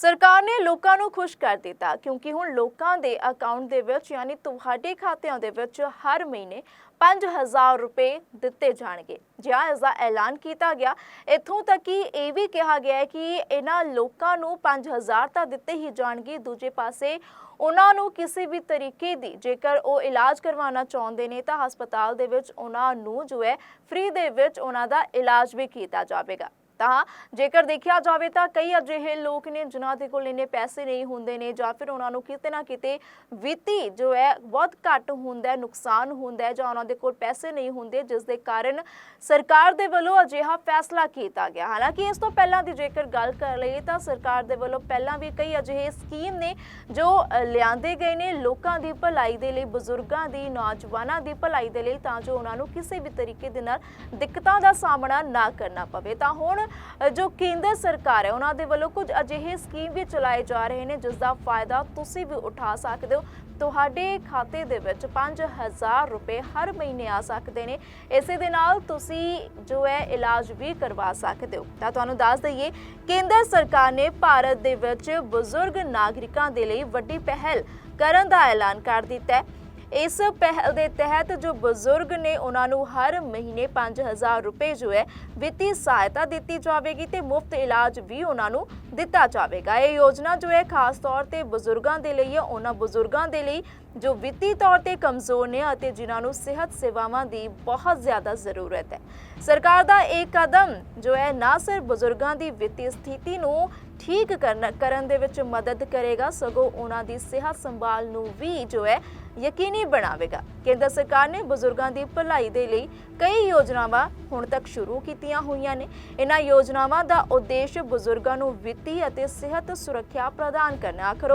ਸਰਕਾਰ ਨੇ ਲੋਕਾਂ ਨੂੰ ਖੁਸ਼ ਕਰ ਦਿੱਤਾ ਕਿਉਂਕਿ ਹੁਣ ਲੋਕਾਂ ਦੇ ਅਕਾਊਂਟ ਦੇ ਵਿੱਚ, ਯਾਨੀ ਤੁਹਾਡੇ ਖਾਤਿਆਂ ਦੇ ਵਿੱਚ ਹਰ ਮਹੀਨੇ 5000 ਰੁਪਏ ਦਿੱਤੇ ਜਾਣਗੇ। ਜਿਹਾ ਇਸ ਦਾ ਐਲਾਨ ਕੀਤਾ ਗਿਆ, ਇਥੋਂ ਤੱਕ ਕਿ ਇਹ ਵੀ ਕਿਹਾ ਗਿਆ ਹੈ ਕਿ ਇਹਨਾਂ ਲੋਕਾਂ ਨੂੰ 5000 ਤਾਂ ਦਿੱਤੇ ਹੀ ਜਾਣਗੇ। ਦੂਜੇ ਪਾਸੇ, ਉਹਨਾਂ ਨੂੰ ਕਿਸੇ ਵੀ ਤਰੀਕੇ ਦੀ ਜੇਕਰ ਉਹ ਇਲਾਜ ਕਰਵਾਉਣਾ ਚਾਹੁੰਦੇ ਨੇ, ਤਾਂ ਹਸਪਤਾਲ ਦੇ ਵਿੱਚ ਉਹਨਾਂ ਨੂੰ ਜੋ ਹੈ, ਫ੍ਰੀ ਦੇ ਵਿੱਚ ਉਹਨਾਂ ਦਾ ਇਲਾਜ ਵੀ ਕੀਤਾ ਜਾਵੇਗਾ। ਤਾਂ ਜੇਕਰ ਦੇਖਿਆ ਜਾਵੇ ਤਾਂ ਕਈ ਅਜਿਹੇ ਲੋਕ ਨੇ ਜਿਨ੍ਹਾਂ ਦੇ ਕੋਲ ਇੰਨੇ ਪੈਸੇ ਨਹੀਂ ਹੁੰਦੇ ਨੇ ਜਾਂ ਫਿਰ ਉਹਨਾਂ ਨੂੰ ਕਿਤੇ ਨਾ ਕਿਤੇ ਵਿੱਤੀ ਜੋ ਹੈ ਬਹੁਤ ਘੱਟ ਹੁੰਦਾ ਹੈ, ਨੁਕਸਾਨ ਹੁੰਦਾ ਹੈ ਜਾਂ ਉਹਨਾਂ ਦੇ ਕੋਲ ਪੈਸੇ ਨਹੀਂ ਹੁੰਦੇ, ਜਿਸ ਦੇ ਕਾਰਨ ਸਰਕਾਰ ਦੇ ਵੱਲੋਂ ਅਜਿਹਾ ਫੈਸਲਾ ਕੀਤਾ ਗਿਆ। ਹਾਲਾਂਕਿ ਇਸ ਤੋਂ ਪਹਿਲਾਂ ਦੀ ਜੇਕਰ ਗੱਲ ਕਰ ਲਈਏ ਤਾਂ ਸਰਕਾਰ ਦੇ ਵੱਲੋਂ ਪਹਿਲਾਂ ਵੀ ਕਈ ਅਜਿਹੇ ਸਕੀਮ ਨੇ ਜੋ ਲਿਆਂਦੇ ਗਏ ਨੇ ਲੋਕਾਂ ਦੀ ਭਲਾਈ ਦੇ ਲਈ, ਬਜ਼ੁਰਗਾਂ ਦੀ, ਨੌਜਵਾਨਾਂ ਦੀ ਭਲਾਈ ਦੇ ਲਈ ਤਾਂ ਜੋ ਉਹਨਾਂ ਨੂੰ ਕਿਸੇ ਵੀ ਤਰੀਕੇ ਦੇ ਨਾਲ ਦਿੱਕਤਾਂ ਦਾ ਸਾਹਮਣਾ ਨਾ ਕਰਨਾ ਪਵੇ। ਤਾਂ ਹੁਣ ਜੋ ਕੇਂਦਰ ਸਰਕਾਰ ਹੈ, ਉਹਨਾਂ ਦੇ ਵੱਲੋਂ ਕੁਝ ਅਜਿਹੇ ਸਕੀਮ ਵੀ ਚਲਾਏ ਜਾ ਰਹੇ ਨੇ, ਜਿਸ ਦਾ ਫਾਇਦਾ ਤੁਸੀਂ ਵੀ ਉਠਾ ਸਕਦੇ ਹੋ। ਤੁਹਾਡੇ ਖਾਤੇ ਦੇ ਵਿੱਚ 5000 ਰੁਪਏ ਹਰ ਮਹੀਨੇ ਆ ਸਕਦੇ ਨੇ। ਇਸੇ ਦੇ ਨਾਲ ਤੁਸੀਂ ਜੋ ਹੈ, ਇਲਾਜ ਵੀ ਕਰਵਾ ਸਕਦੇ ਹੋ। ਤਾਂ ਤੁਹਾਨੂੰ ਦੱਸ ਦਈਏ, ਕੇਂਦਰ ਸਰਕਾਰ ਨੇ ਭਾਰਤ ਦੇ ਵਿੱਚ ਬਜ਼ੁਰਗ ਨਾਗਰਿਕਾਂ ਦੇ ਲਈ ਵੱਡੀ ਪਹਿਲ ਕਰਨ ਦਾ ਐਲਾਨ ਕਰ ਦਿੱਤਾ ਹੈ। ਇਸ ਪਹਿਲ ਦੇ ਤਹਿਤ ਜੋ ਬਜ਼ੁਰਗ ਨੇ ਉਹਨਾਂ ਨੂੰ ਹਰ ਮਹੀਨੇ 5000 ਰੁਪਏ ਜੋ ਹੈ ਵਿੱਤੀ ਸਹਾਇਤਾ ਦਿੱਤੀ ਜਾਵੇਗੀ ਤੇ ਮੁਫਤ ਇਲਾਜ ਵੀ ਉਹਨਾਂ ਨੂੰ ਦਿੱਤਾ ਜਾਵੇਗਾ। ਇਹ ਯੋਜਨਾ ਜੋ ਹੈ, ਖਾਸ ਤੌਰ ਤੇ ਬਜ਼ੁਰਗਾਂ ਦੇ ਲਈ ਹੈ। ਉਹਨਾਂ ਬਜ਼ੁਰਗਾਂ ਦੇ ਲਈ ਜੋ ਵਿੱਤੀ ਤੌਰ ਤੇ ਕਮਜ਼ੋਰ ਨੇ ਅਤੇ ਜਿਨ੍ਹਾਂ ਨੂੰ ਸਿਹਤ ਸੇਵਾਵਾਂ ਦੀ ਬਹੁਤ ਜ਼ਿਆਦਾ ਜ਼ਰੂਰਤ ਹੈ। ਸਰਕਾਰ ਦਾ ਇਹ ਕਦਮ ਜੋ ਹੈ, ਨਾ ਸਿਰਫ ਬਜ਼ੁਰਗਾਂ ਦੀ ਵਿੱਤੀ ਸਥਿਤੀ ਨੂੰ ਠੀਕ ਕਰਨ ਕਰਨ ਦੇ ਵਿੱਚ ਮਦਦ ਕਰੇਗਾ, ਸਗੋਂ ਉਹਨਾਂ ਦੀ ਸਿਹਤ ਸੰਭਾਲ ਨੂੰ ਵੀ ਜੋ ਹੈ ਯਕੀਨੀ ਬਣਾਵੇਗਾ ਕੇਂਦਰ ਸਰਕਾਰ ਨੇ ਬਜ਼ੁਰਗਾਂ ਦੀ ਭਲਾਈ ਦੇ ਲਈ ਕਈ ਯੋਜਨਾਵਾਂ ਹੁਣ ਤੱਕ ਸ਼ੁਰੂ ਕੀਤੀਆਂ ਹੋਈਆਂ ਨੇ। ਇਹਨਾਂ ਯੋਜਨਾਵਾਂ ਦਾ ਉਦੇਸ਼ ਬਜ਼ੁਰਗਾਂ ਨੂੰ ਵਿੱਤੀ ਅਤੇ ਸਿਹਤ ਸੁਰੱਖਿਆ ਪ੍ਰਦਾਨ ਕਰਨਾ। ਆਖਰ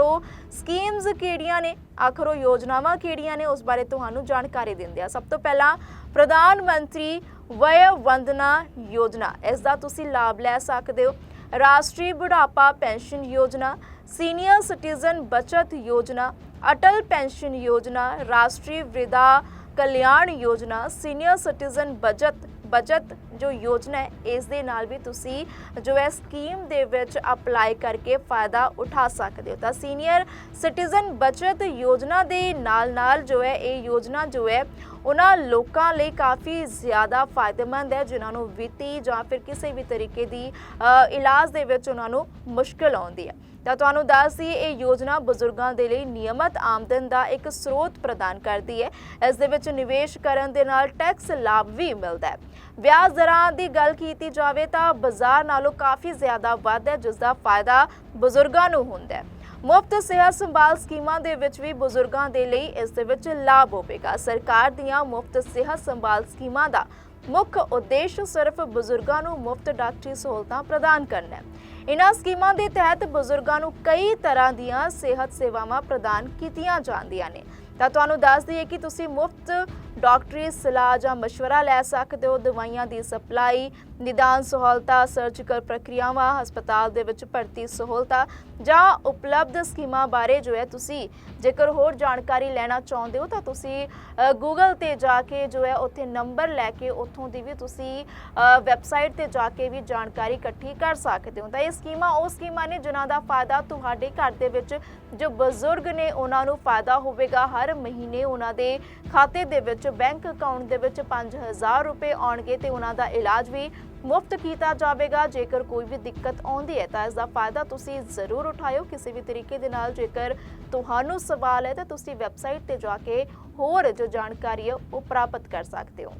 ਸਕੀਮਸ ਕਿਹੜੀਆਂ ਨੇ? ਆਖਰ ਯੋਜਨਾਵਾਂ ਕਿਹੜੀਆਂ ਨੇ? ਉਸ ਬਾਰੇ ਤੁਹਾਨੂੰ ਜਾਣਕਾਰੀ ਦਿੰਦੇ ਆ ਸਭ ਤੋਂ ਪਹਿਲਾਂ ਪ੍ਰਧਾਨ ਮੰਤਰੀ ਵਯ ਵੰਦਨਾ ਯੋਜਨਾ। ਇਸ ਦਾ ਤੁਸੀਂ ਲਾਭ ਲੈ ਸਕਦੇ ਹੋ। ਰਾਸ਼ਟਰੀ ਬੁਢਾਪਾ ਪੈਨਸ਼ਨ ਯੋਜਨਾ, ਸੀਨੀਅਰ ਸਿਟੀਜ਼ਨ ਬਚਤ ਯੋਜਨਾ ਅਟਲ ਪੈਨਸ਼ਨ ਯੋਜਨਾ, ਰਾਸ਼ਟਰੀ ਵਿਧਾ ਕਲਿਆਣ ਯੋਜਨਾ, ਸੀਨੀਅਰ ਸਿਟੀਜ਼ਨ ਬਚਤ ਬਚਤ ਜੋ ਯੋਜਨਾ ਹੈ, ਇਸ ਦੇ ਨਾਲ ਵੀ ਤੁਸੀਂ ਜੋ ਹੈ ਸਕੀਮ ਦੇ ਵਿੱਚ ਅਪਲਾਈ ਕਰਕੇ ਫਾਇਦਾ ਉਠਾ ਸਕਦੇ ਹੋ। ਤਾਂ ਸੀਨੀਅਰ ਸਿਟੀਜ਼ਨ ਬਚਤ ਯੋਜਨਾ ਦੇ ਨਾਲ ਨਾਲ ਜੋ ਹੈ, ਇਹ ਯੋਜਨਾ ਜੋ ਹੈ ਉਹਨਾਂ ਲੋਕਾਂ ਲਈ ਕਾਫੀ ਜ਼ਿਆਦਾ ਫਾਇਦੇਮੰਦ ਹੈ, ਜਿਨ੍ਹਾਂ ਨੂੰ ਵਿੱਤੀ ਜਾਂ ਫਿਰ ਕਿਸੇ ਵੀ ਤਰੀਕੇ ਦੀ ਇਲਾਜ ਦੇ ਵਿੱਚ ਉਹਨਾਂ ਨੂੰ ਮੁਸ਼ਕਲ ਆਉਂਦੀ ਹੈ। ਤਾਂ ਤੁਹਾਨੂੰ ਦੱਸ ਦਈਏ, ਇਹ ਯੋਜਨਾ ਬਜ਼ੁਰਗਾਂ ਦੇ ਲਈ ਨਿਯਮਤ ਆਮਦਨ ਦਾ ਇੱਕ ਸਰੋਤ ਪ੍ਰਦਾਨ ਕਰਦੀ ਹੈ। ਇਸ ਦੇ ਵਿੱਚ ਨਿਵੇਸ਼ ਕਰਨ ਦੇ ਨਾਲ ਟੈਕਸ ਲਾਭ ਵੀ ਮਿਲਦਾ ਹੈ। ਵਿਆਜ ਦਰਾਂ ਦੀ ਗੱਲ ਕੀਤੀ ਜਾਵੇ ਤਾਂ ਬਾਜ਼ਾਰ ਨਾਲੋਂ ਕਾਫੀ ਜ਼ਿਆਦਾ ਵੱਧ ਹੈ, ਜਿਸ ਦਾ ਫਾਇਦਾ ਬਜ਼ੁਰਗਾਂ ਨੂੰ ਹੁੰਦਾ ਹੈ। ਮੁਫਤ ਸਿਹਤ ਸੰਭਾਲ ਸਕੀਮਾਂ ਦੇ ਵਿੱਚ ਵੀ ਬਜ਼ੁਰਗਾਂ ਦੇ ਲਈ ਇਸ ਦੇ ਵਿੱਚ ਲਾਭ ਹੋਵੇਗਾ। ਸਰਕਾਰ ਦੀਆਂ ਮੁਫਤ ਸਿਹਤ ਸੰਭਾਲ ਸਕੀਮਾਂ ਦਾ ਮੁੱਖ ਉਦੇਸ਼ ਸਿਰਫ ਬਜ਼ੁਰਗਾਂ ਨੂੰ ਮੁਫਤ ਡਾਕਟਰੀ ਸਹੂਲਤਾਂ ਪ੍ਰਦਾਨ ਕਰਨਾ ਹੈ। ਇਨ੍ਹਾਂ ਸਕੀਮਾਂ ਦੇ ਤਹਿਤ ਬਜ਼ੁਰਗਾਂ ਨੂੰ ਕਈ ਤਰ੍ਹਾਂ ਦੀਆਂ ਸਿਹਤ ਸੇਵਾਵਾਂ ਪ੍ਰਦਾਨ ਕੀਤੀਆਂ ਜਾਂਦੀਆਂ ਨੇ। ਤਾਂ ਤੁਹਾਨੂੰ ਦੱਸ ਦਈਏ ਕਿ ਤੁਸੀਂ ਮੁਫਤ ਡਾਕਟਰੀ ਸਲਾਹ ਜਾਂ مشਵਰਾ ਲੈ ਸਕਦੇ ਹੋ। ਦਵਾਈਆਂ ਦੀ ਸਪਲਾਈ, ਨਿਦਾਨ ਸਹੂਲਤਾਂ, ਸਰਜੀਕਲ ਪ੍ਰਕਿਰਿਆਵਾਂ, ਹਸਪਤਾਲ ਦੇ ਵਿੱਚ ਭਰਤੀ ਸਹੂਲਤਾਂ ਜਾਂ ਉਪਲਬਧ ਸਕੀਮਾਂ ਬਾਰੇ ਜੋ ਹੈ ਤੁਸੀਂ ਜੇਕਰ ਹੋਰ ਜਾਣਕਾਰੀ ਲੈਣਾ ਚਾਹੁੰਦੇ ਹੋ ਤਾਂ ਤੁਸੀਂ ਗੂਗਲ ਤੇ ਜਾ ਕੇ ਜੋ ਹੈ ਉੱਥੇ ਨੰਬਰ ਲੈ ਕੇ ਉੱਥੋਂ ਦੀ ਵੀ ਤੁਸੀਂ ਵੈਬਸਾਈਟ ਤੇ ਜਾ ਕੇ ਵੀ ਜਾਣਕਾਰੀ ਇਕੱਠੀ ਕਰ ਸਕਦੇ ਹੋ। ਤਾਂ ਇਹ ਸਕੀਮਾਂ ਉਹ ਸਕੀਮਾਂ ਨੇ ਜਿਨ੍ਹਾਂ ਦਾ ਫਾਇਦਾ ਤੁਹਾਡੇ ਘਰ ਦੇ ਵਿੱਚ ਜੋ ਬਜ਼ੁਰਗ ਨੇ ਉਹਨਾਂ ਨੂੰ ਫਾਇਦਾ ਹੋਵੇਗਾ। ਹਰ ਮਹੀਨੇ ਉਹਨਾਂ ਦੇ ਖਾਤੇ ਦੇ ਵਿੱਚ ਵਿੱਚ ਬੈਂਕ ਅਕਾਊਂਟ ਦੇ ਵਿੱਚ 5000 ਰੁਪਏ ਆਉਣਗੇ ਤੇ ਉਹਨਾਂ ਦਾ ਇਲਾਜ ਵੀ ਮੁਫਤ ਕੀਤਾ ਜਾਵੇਗਾ। ਜੇਕਰ ਕੋਈ ਵੀ ਦਿੱਕਤ ਆਉਂਦੀ ਹੈ ਤਾਂ ਇਸ ਦਾ ਫਾਇਦਾ ਤੁਸੀਂ ਜ਼ਰੂਰ ਉਠਾਇਓ। ਕਿਸੇ ਵੀ ਤਰੀਕੇ ਦੇ ਨਾਲ ਜੇਕਰ ਤੁਹਾਨੂੰ ਸਵਾਲ ਹੈ ਤਾਂ ਤੁਸੀਂ ਵੈਬਸਾਈਟ ਤੇ ਜਾ ਕੇ ਹੋਰ ਜੋ ਜਾਣਕਾਰੀ ਹੈ ਉਹ ਪ੍ਰਾਪਤ ਕਰ ਸਕਦੇ ਹੋ।